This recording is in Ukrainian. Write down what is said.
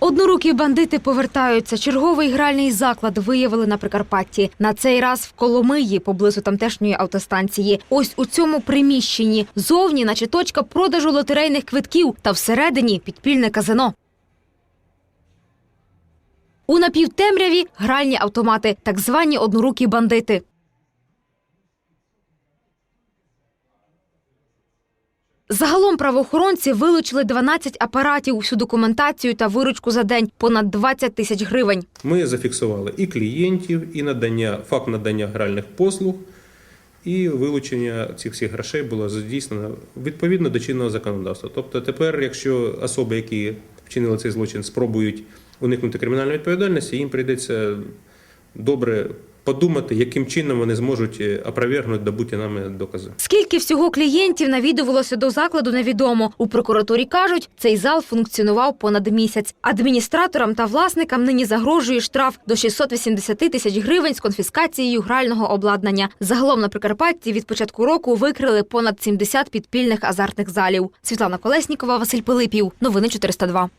Однорукі бандити повертаються. Черговий гральний заклад виявили на Прикарпатті. На цей раз в Коломиї, поблизу тамтешньої автостанції. Ось у цьому приміщенні зовні, наче точка продажу лотерейних квитків, та всередині підпільне казино. У напівтемряві гральні автомати, так звані однорукі бандити. Загалом правоохоронці вилучили 12 апаратів, всю документацію та виручку за день понад 20 тисяч гривень. Ми зафіксували і клієнтів, і надання, факт надання гральних послуг, і вилучення цих всіх грошей було здійснено відповідно до чинного законодавства. Тобто тепер, якщо особи, які вчинили цей злочин, спробують уникнути кримінальної відповідальності, їм прийдеться добре подумати, яким чином вони зможуть е, опровергнути добуті нами докази. Скільки всього клієнтів навідувалося до закладу, невідомо. У прокуратурі кажуть, цей зал функціонував понад місяць. Адміністраторам та власникам нині загрожує штраф до 680 тисяч гривень з конфіскацією грального обладнання. Загалом на Прикарпатті від початку року викрили понад 70 підпільних азартних залів. Світлана Колеснікова, Василь Пилипів. Новини 402.